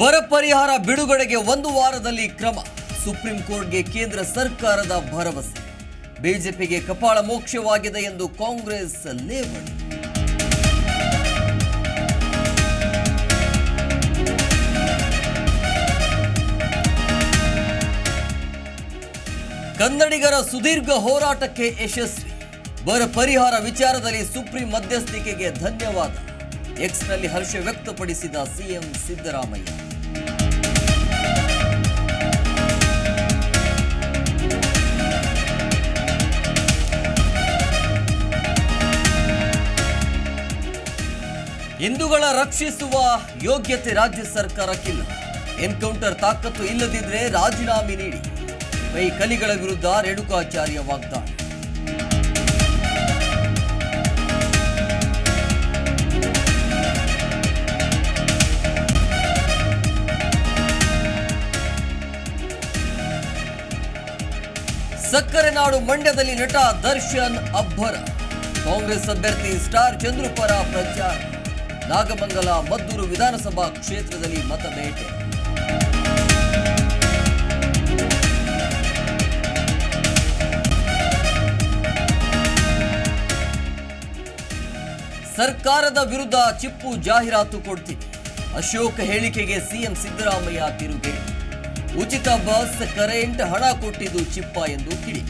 ಬರ ಪರಿಹಾರ ಬಿಡುಗಡೆಗೆ ಒಂದು ವಾರದಲ್ಲಿ ಕ್ರಮ. ಸುಪ್ರೀಂ ಕೋರ್ಟ್ಗೆ ಕೇಂದ್ರ ಸರ್ಕಾರದ ಭರವಸೆ. ಬಿಜೆಪಿಗೆ ಕಪಾಳ ಮೋಕ್ಷವಾಗಿದೆ ಎಂದು ಕಾಂಗ್ರೆಸ್ ಲೇವಡಿ. ಕನ್ನಡಿಗರ ಸುದೀರ್ಘ ಹೋರಾಟಕ್ಕೆ ಯಶಸ್ವಿ. ಬರ ಪರಿಹಾರ ವಿಚಾರದಲ್ಲಿ ಸುಪ್ರೀಂ ಮಧ್ಯಸ್ಥಿಕೆಗೆ ಧನ್ಯವಾದ. ಎಕ್ಸ್ನಲ್ಲಿ ಹರ್ಷ ವ್ಯಕ್ತಪಡಿಸಿದ ಸಿಎಂ ಸಿದ್ದರಾಮಯ್ಯ. ಹಿಂದೂಗಳ ರಕ್ಷಿಸುವ ಯೋಗ್ಯತೆ ರಾಜ್ಯ ಸರ್ಕಾರಕ್ಕಿಲ್ಲ. ಎನ್ಕೌಂಟರ್ ತಾಕತ್ತು ಇಲ್ಲದಿದ್ರೆ ರಾಜೀನಾಮೆ ನೀಡಿ. ಕೈ ಕಲಿಗಳ ವಿರುದ್ಧ ರೇಣುಕಾಚಾರ್ಯ ವಾಗ್ದಾಳಿ. ಸಕ್ಕರೆ ನಾಡು ಮಂಡ್ಯದಲ್ಲಿ ನಟ ದರ್ಶನ್ ಅಬ್ಬರ ಕಾಂಗ್ರೆಸ್ ಅಭ್ಯರ್ಥಿ ಸ್ಟಾರ್ ಚಂದ್ರುಪರ ಪ್ರಚಾರ ನಾಗಮಂಗಲ ಮದ್ದೂರು ವಿಧಾನಸಭಾ ಕ್ಷೇತ್ರದಲ್ಲಿ ಮತಬೇಟೆ. ಸರ್ಕಾರದ ವಿರುದ್ಧ ಚಿಪ್ಪು ಜಾಹೀರಾತು ಕೊಡ್ತಿದೆ. ಅಶೋಕ್ ಹೇಳಿಕೆಗೆ ಸಿಎಂ ಸಿದ್ದರಾಮಯ್ಯ ತಿರುಗೇಟು. ಉಚಿತ ಬಸ್ ಕರೆಂಟ್ ಹಣ ಕೊಟ್ಟಿದ್ದು ಚಿಪ್ಪ ಎಂದು ಕಿಡಿ.